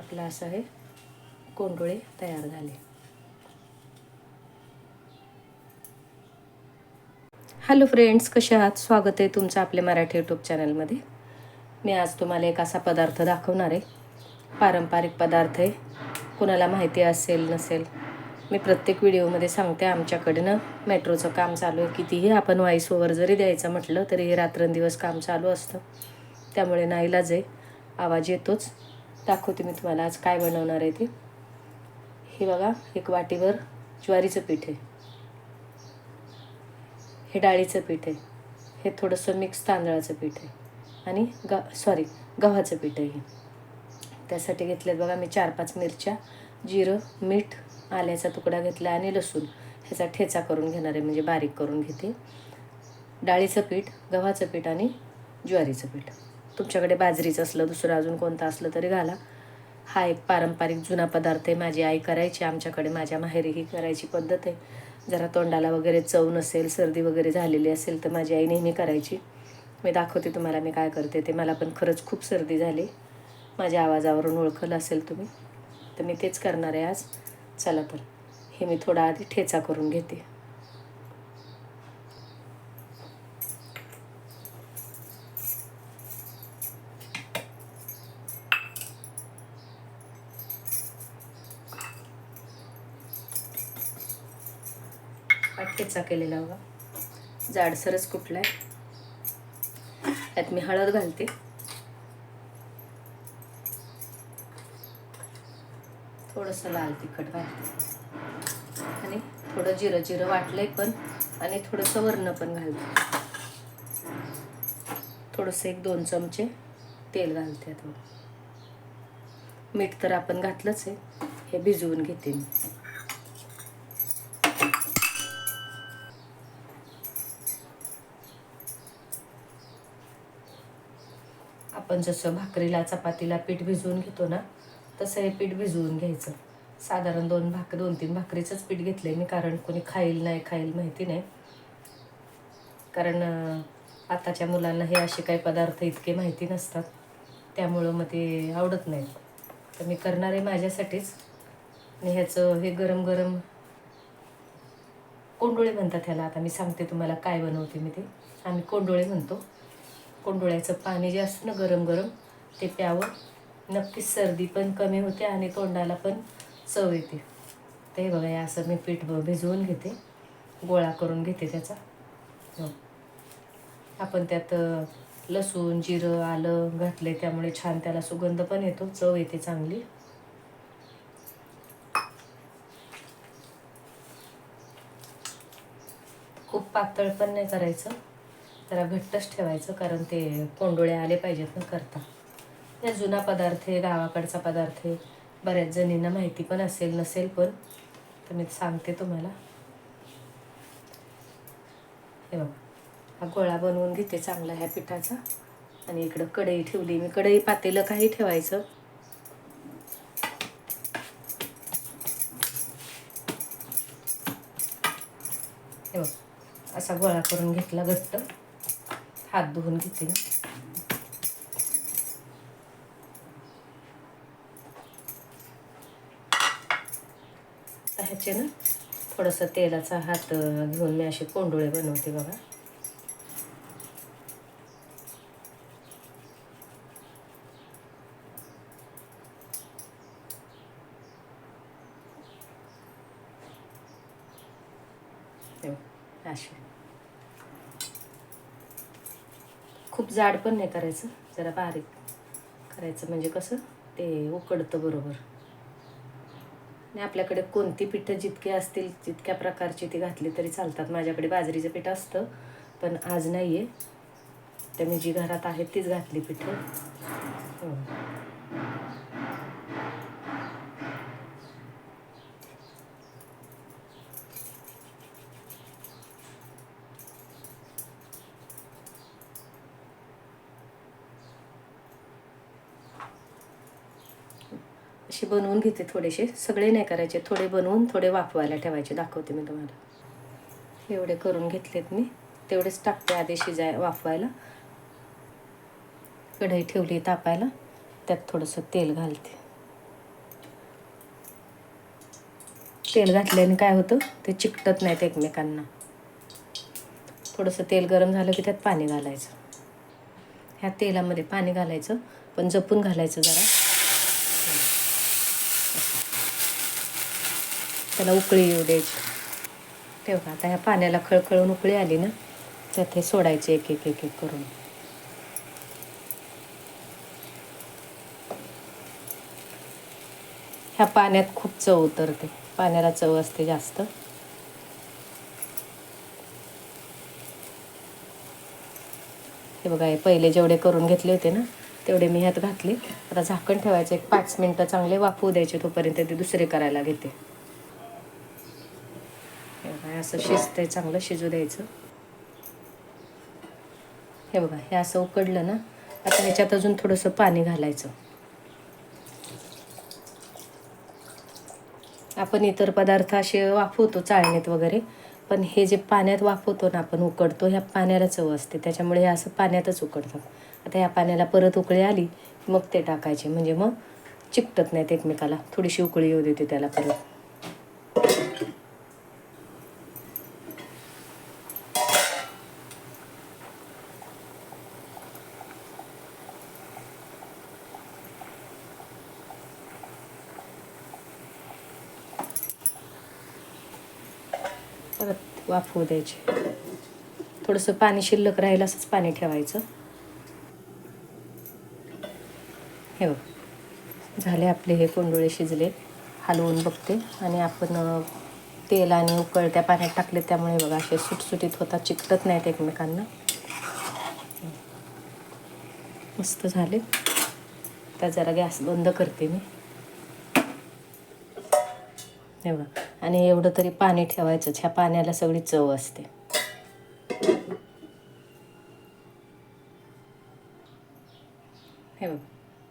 आपलं असं हे कोंडोळे तयार झाले. हॅलो फ्रेंड्स कसे आहात? स्वागत आहे तुमचं आपल्या मराठी यूट्यूब चॅनलमध्ये मी आज तुम्हाला एक असा पदार्थ दाखवणार आहे. पारंपरिक पदार्थ आहे. कुणाला माहिती असेल नसेल मी प्रत्येक व्हिडिओमध्ये सांगते आमच्याकडनं मेट्रोचं काम चालू आहे. कितीही आपण व्हॉइस ओव्हर जरी द्यायचं म्हटलं तरी हे रात्रंदिवस काम चालू असतं. त्यामुळे नाईलाज आहे. आवाज येतोच. दाखवते मी तुम्हाला आज काय बनवणार आहे ते. हे बघा एक वाटीवर ज्वारीचं पीठ आहे. हे डाळीचं पीठ आहे. हे थोडंसं मिक्स तांदळाचं पीठ आहे. आणि ग सॉरी गव्हाचं पीठ आहे हे. त्यासाठी घेतलेत बघा मी चार पाच मिरच्या जिरं मीठ आल्याचा तुकडा घेतला आणि लसूण. ह्याचा ठेचा करून घेणार आहे म्हणजे बारीक करून घेते. डाळीचं पीठ गव्हाचं पीठ आणि ज्वारीचं पीठ. तुमच्याकडे बाजरीचं असलं दुसरं अजून कोणतं असलं तरी घाला. हा एक पारंपरिक जुना पदार्थ आहे माझी आई करायची आमच्याकडे माझ्या माहेरी ही करायची पद्धत आहे. जरा तोंडाला वगैरे चव नसेल सर्दी वगैरे झालेली असेल तर माझी आई नेहमी करायची. मी दाखवते तुम्हाला मी काय करते ते. मला पण खरंच खूप सर्दी झाली. माझ्या आवाजावरून ओळखलं असेल तुम्ही तर मी तेच करणार आहे आज. चला तर हे मी थोडा आधी ठेचा करून घेते. ठेचा केलेला हवा जाडसरच कुठलाय. त्यात मी हळद घालते. थोडंसं लाल तिखट घालते. आणि थोडं जिरं जिरं वाटलंय पण आणि थोडंसं वर्ण पण घालते. थोडंसं एक दोन चमचे तेल घालते आता मीठ तर आपण घातलंच आहे. हे भिजवून घेते मी. आपण जसं भाकरीला चपातीला पीठ भिजवून घेतो ना तसं हे पीठ भिजवून घ्यायचं. साधारण दोन भाक दोन तीन भाकरीचंच पीठ घेतलं मी कारण कोणी खाईल नाही खाईल माहिती नाही. कारण आताच्या मुलांना हे असे काही पदार्थ इतके माहिती नसतात त्यामुळं मग ते आवडत नाही तर मी करणार आहे माझ्यासाठीच. आणि ह्याचं हे गरम गरम कोंडोळे म्हणतात ह्याला आता मी सांगते तुम्हाला काय बनवते मी ते. आम्ही कोंडोळे म्हणतो. कोंडोळ्याचं पाणी जे असतं ना गरम गरम ते प्यावं. नक्कीच सर्दी पण कमी होते आणि तोंडाला पण चव येते. ते बघा हे असं मी पीठ भिजवून घेते. गोळा करून घेते त्याचा. हो. आपण त्यात लसूण जिरं आलं घातले त्यामुळे छान त्याला सुगंध पण येतो चव येते चांगली. खूप पातळ पण नाही करायचं. जरा घट्टच ठेवायचं कारण ते कोंडोळे आले पाहिजेत ना करता. या जुना पदार्थ आहे गावाकडचा पदार्थ आहे. बऱ्याच जणींना माहिती पण असेल नसेल पण तर मी सांगते तुम्हाला. हे बघा हा गोळा बनवून घेते चांगला ह्या पिठाचा. आणि इकडं कढई ठेवली मी कढई पातेलं काही ठेवायचं. हे बघ असा गोळा करून घेतला घट्ट. हात धुवून घेते. ह्याचे ना थोडंसं तेलाचा हात घेऊन मी असे कोंडोळे बनवते बघा. हे असे. खूप जाड पण नाही करायचं जरा बारीक करायचं. म्हणजे कसं ते उकडतं बरोबर. आणि आपल्याकडे कोणती पिठं जितके असतील तितक्या प्रकारची ती घातली तरी चालतात. माझ्याकडे बाजरीचं पीठ असतं पण आज नाही आहे तर मी जी घरात आहेत तीच घातली पिठं. हो. असे बनवून घेते थोडेसे. सगळे नाही करायचे थोडे बनवून थोडे वाफवायला ठेवायचे. दाखवते मी तुम्हाला. एवढे करून घेतलेत मी. तेवढेच टाकते आधी शिजाय वाफवायला. कढई ठेवली तापायला. त्यात थोडंसं तेल घालते. तेल घातल्याने काय होतं? ते चिकटत नाहीत एकमेकांना. थोडंसं तेल गरम झालं की त्यात पाणी घालायचं. ह्या तेलामध्ये पाणी घालायचं पण जपून घालायचं जरा. त्याला उकळी येऊ द्यायची. तेव्हा आता ह्या पाण्याला खळखळून उकळी आली ना त्यात हे सोडायचे एक एक एक एक करून. ह्या पाण्यात खूप चव उतरते. पाण्याला चव असते जास्त. हे बघा हे पहिले जेवढे करून घेतले होते ना तेवढे मी ह्यात घातले. आता झाकण ठेवायचं एक पाच मिनटं चांगले वाफवू द्यायचे तोपर्यंत ते दुसरे करायला घेते. असं शिजतंय चांगलं शिजू द्यायचं. हे बघा हे असं उकडलं ना आता ह्याच्यात अजून थोडंसं पाणी घालायचं. आपण इतर पदार्थ असे वाफवतो चाळणीत वगैरे पण हे जे पाण्यात वाफवतो ना आपण उकडतो ह्या पाण्याला चव असते. त्याच्यामुळे हे असं पाण्यातच उकडतात. आता ह्या पाण्याला परत उकळी आली मग ते टाकायचे. म्हणजे मग चिकटत नाहीत एकमेकाला. थोडीशी उकळी येऊ देते त्याला परत. परत वाफवू द्यायचे. थोडंसं पाणी शिल्लक राहील असंच पाणी ठेवायचं. हे बघ झाले आपले हे कोंडोळे शिजले. हलवून बघते. आणि आपण तेल आणि उकळत्या पाण्यात टाकले त्यामुळे बघा असे सुटसुटीत होतात चिकटत नाहीत एकमेकांना. मस्त झाले. आता जरा गॅस बंद करते मी. हे बघा आणि एवढं तरी पाणी ठेवायचंच. ह्या पाण्याला सगळी चव असते. हे बघ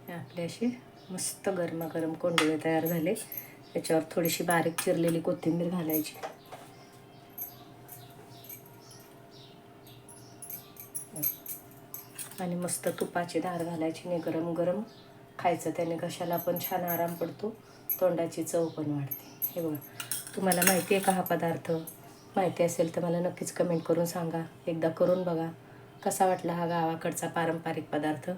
हे आपले असे मस्त गरमागरम कोंडुळे तयार झाले. त्याच्यावर थोडीशी बारीक चिरलेली कोथिंबीर घालायची. आणि मस्त तुपाची धार घालायची आणि गरम गरम खायचं. त्याने घशाला पण छान आराम पडतो. तोंडाची चव पण वाढते. हे बघा तुम्हाला माहिती आहे का हा पदार्थ? माहिती असेल तर मला नक्कीच कमेंट करून सांगा. एकदा करून बघा. कसा वाटला हा गावाकडचा पारंपरिक पदार्थ?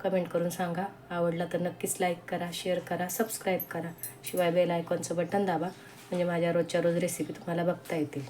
कमेंट करून सांगा. आवडला तर नक्कीच लाईक करा शेअर करा सबस्क्राईब करा. शिवाय बेल आयकॉनचं बटन दाबा. म्हणजे माझ्या रोजच्या रोज रेसिपी तुम्हाला बघता येतील.